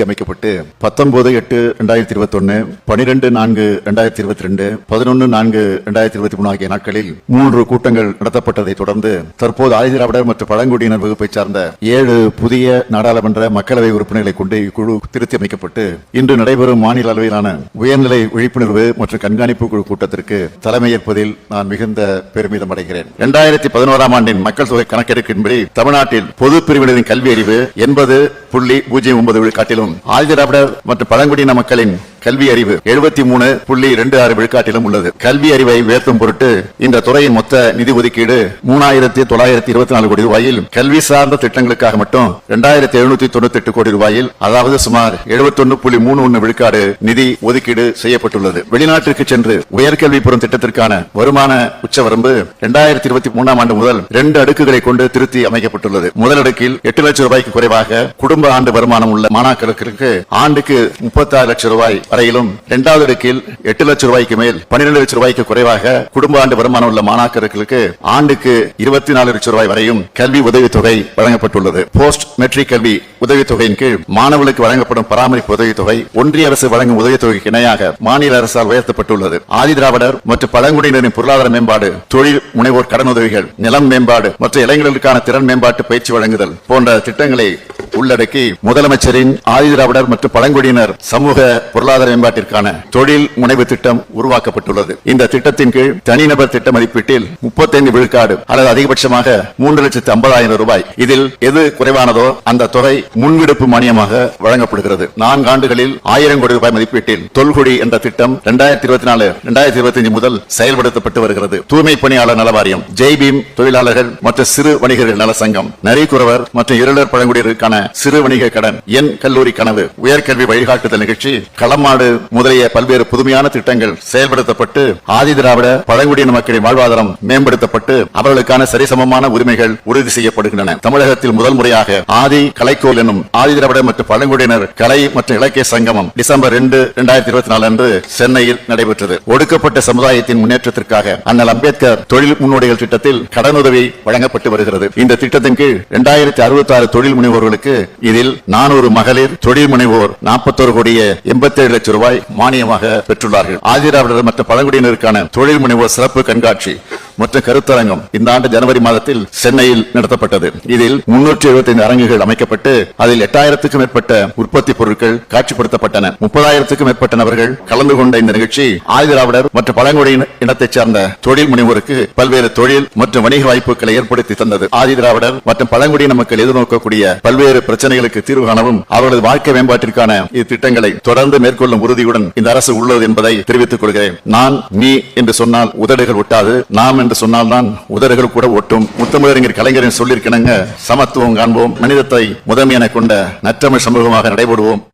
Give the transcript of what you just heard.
அமைக்கப்பட்டு பத்தொன்பது எட்டு ரெண்டாயிரத்தி இருபத்தி ஒன்னு பனிரெண்டு நான்கு ரெண்டாயிரத்தி இருபத்தி ரெண்டு பதினொன்று நான்கு ரெண்டாயிரத்தி இருபத்தி மூணு ஆகிய நாட்களில் மூன்று கூட்டங்கள் நடத்தப்பட்டதை தொடர்ந்து தற்போது ஆதிதிராவிடர் மற்றும் பழங்குடியினர் வகுப்பை சார்ந்த ஏழு புதிய நாடாளுமன்ற மக்களவை உறுப்பினர்களை கொண்டு இக்குழு திருத்தி அமைக்கப்பட்டு இன்று நடைபெறும் மாநில அளவிலான உயர்நிலை விழிப்புணர்வு மற்றும் கண்காணிப்பு குழு கூட்டத்திற்கு தலைமையேற்பதில் நான் மிகுந்த பெருமிதம் அடைகிறேன். இரண்டாயிரத்தி பதினோராம் ஆண்டின் மக்கள் தொகை கணக்கெடுப்பின்படி தமிழ்நாட்டில் பொது பிரிவினரின் கல்வி அறிவு எண்பது புள்ளி பூஜ்ஜியம் ஒன்பது விழுக்காட்டிலும் ஆதிதிராவிடர் மற்றும் பழங்குடியின மக்களின் கல்வி அறிவு. எழுபத்தி மூணு புள்ளி ரெண்டு ஆறு விழுக்காட்டிலும் உள்ளது. கல்வி அறிவை உயர்த்தும் பொருட்டு இந்த துறையின் மொத்த நிதி ஒதுக்கீடு மூணாயிரத்தி தொள்ளாயிரத்தி இருபத்தி நாலு கோடி ரூபாயில் கல்வி சார்ந்த திட்டங்களுக்காக மட்டும் இரண்டாயிரத்தி எழுநூத்தி தொண்ணூத்தி எட்டு கோடி ரூபாயில் அதாவது சுமார் எழுபத்தி புள்ளி மூணு ஒன்று விழுக்காடு நிதி ஒதுக்கீடு செய்யப்பட்டுள்ளது. வெளிநாட்டிற்கு சென்று உயர்கல்வி பெறும் திட்டத்திற்கான வருமான உச்சவரம்பு இரண்டாயிரத்தி இருபத்தி மூணாம் ஆண்டு முதல் இரண்டு அடுக்குகளை கொண்டு திருத்தி அமைக்கப்பட்டுள்ளது. முதல் அடுக்கில் எட்டு லட்சம் ரூபாய்க்கு குறைவாக குடும்ப ஆண்டு வருமானம் உள்ள மாணாக்கருக்கு ஆண்டுக்கு முப்பத்தி ஆறு லட்சம் ரூபாய் வரையிலும் இரண்டாவது அடுக்கில் எட்டு லட்சம் ரூபாய்க்கு மேல் பன்னிரண்டு லட்சம் ரூபாய்க்கு குறைவாக குடும்ப ஆண்டு வருமானம் உள்ள மாணாக்கர்களுக்கு ஆண்டுக்கு இருபத்தி நாலு லட்சம் ரூபாய் வரையும் கல்வி உதவித்தொகை வழங்கப்பட்டுள்ளது. போஸ்ட் மெட்ரிக் கல்வி உதவித்தொகையின் கீழ் மாணவர்களுக்கு வழங்கப்படும் பராமரிப்பு உதவித்தொகை ஒன்றிய அரசு வழங்கும் உதவித்தொகைக்கு இணையாக மாநில அரசால் உயர்த்தப்பட்டுள்ளது. ஆதிதிராவிடர் மற்றும் பழங்குடியினரின் பொருளாதார மேம்பாடு தொழில் முனைவோர் கடன் உதவிகள் நிலம் மேம்பாடு மற்றும் இளைஞர்களுக்கான திறன் மேம்பாட்டு பயிற்சி வழங்குதல் போன்ற திட்டங்களை உள்ளடக்கி முதலமைச்சரின் ஆதிதிராவிடர் மற்றும் பழங்குடியினர் சமூக பொருளாதார மேம்பாட்டிற்கான தொழில் முனைவு திட்டம் உருவாக்கப்பட்டுள்ளது. இந்த திட்டத்தின் கீழ் தனிநபர் திட்ட மதிப்பீட்டில் முப்பத்தைந்து விழுக்காடு அல்லது அதிகபட்சமாக மூன்று லட்சத்து ஐம்பதாயிரம் ரூபாய். இதில் எது குறைவானதோ அந்த தொகை முன்விடுப்பு மானியமாக வழங்கப்படுகிறது. நான்கு ஆண்டுகளில் ஆயிரம் கோடி ரூபாய் மதிப்பீட்டில் தொல்குடி என்ற திட்டம் இரண்டாயிரத்தி இருபத்தி நாலு இரண்டாயிரத்தி இருபத்தி அஞ்சு முதல் செயல்படுத்தப்பட்டு வருகிறது. தூய்மை பணியாளர் நல வாரியம் ஜெய்பீம் தொழிலாளர்கள் மற்றும் சிறு வணிகர்கள் நல சங்கம் நரிக்குறவர் மற்றும் இருளர் பழங்குடியினருக்கான சிறு வணிக கடன் என் கல்லூரி கனவு உயர்கல்வி வழிகாட்டுதல் நிகழ்ச்சி களமாடு முதலிய பல்வேறு புதுமையான திட்டங்கள் செயல்படுத்தப்பட்டு ஆதிதிராவிட பழங்குடியின மக்களின் வாழ்வாதாரம் மேம்படுத்தப்பட்டு அவர்களுக்கான சரிசமமான உரிமைகள் உறுதி செய்யப்படுகின்றன. தமிழகத்தில் முதல் முறையாக ஆதி கலைக்கோல் எனும் ஆதிதிராவிட மற்றும் பழங்குடியினர் கலை மற்றும் இலக்கிய சங்கமம் டிசம்பர் ரெண்டு இரண்டாயிரத்தி இருபத்தி நாலு அன்று சென்னையில் நடைபெற்றது. ஒடுக்கப்பட்ட சமுதாயத்தின் முன்னேற்றத்திற்காக அண்ணல் அம்பேத்கர் தொழில் முன்னோடிகள் திட்டத்தில் கடனுதவி வழங்கப்பட்டு வருகிறது. இந்த திட்டத்தின் கீழ் இரண்டாயிரத்தி அறுபத்தி ஆறு தொழில் முனைவோர்களுக்கு இதில் நானூறு மகளிர் தொழில் முனைவோர் நாற்பத்தோரு கோடியே எண்பத்தி ஏழு லட்சம் ரூபாய் மானியமாக பெற்றுள்ளார்கள். ஆதிராவிடர் மற்றும் பழங்குடியினருக்கான தொழில் முனைவோர் சிறப்பு கண்காட்சி மற்றும் கருத்தரங்கம் இந்த ஆண்டு ஜனவரி மாதத்தில் சென்னையில் நடத்தப்பட்டது. இதில் முன்னூற்றி எழுபத்தைந்து அரங்குகள் அமைக்கப்பட்டு அதில் எட்டாயிரத்துக்கும் மேற்பட்ட உற்பத்தி பொருட்கள் காட்சிப்படுத்தப்பட்டன. முப்பதாயிரத்துக்கும் மேற்பட்ட நபர்கள் கலந்து கொண்ட இந்த நிகழ்ச்சி ஆதிராவிடர் மற்றும் பழங்குடியின இனத்தைச் சேர்ந்த தொழில் முனைவோருக்கு பல்வேறு தொழில் மற்றும் வணிக வாய்ப்புகளை ஏற்படுத்தி தந்தது. ஆதிதிராவிடர் மற்றும் பழங்குடியின மக்கள் எதிர்நோக்கக்கூடிய பல்வேறு பிரச்சனைகளுக்கு தீர்வு காணவும் அவர்களது வாழ்க்கை மேம்பாட்டிற்கான இத்திட்டங்களை தொடர்ந்து மேற்கொள்ளும் உறுதியுடன் இந்த அரசு உள்ளது என்பதை தெரிவித்துக் கொள்கிறேன். நான் நீ என்று சொன்னால் உதடுகள் ஒட்டாது. நாம் என்று சொன்னால்தான் உதறுகள் கூட ஒட்டும். முத்தமிழறிஞர் கலைஞரின் சொல்லியிருக்கணுங்க சமத்துவம் காண்போம். மனிதத்தை முதன்மையான கொண்ட நற்றமிழ் சமூகமாக நடைபெறுவோம்.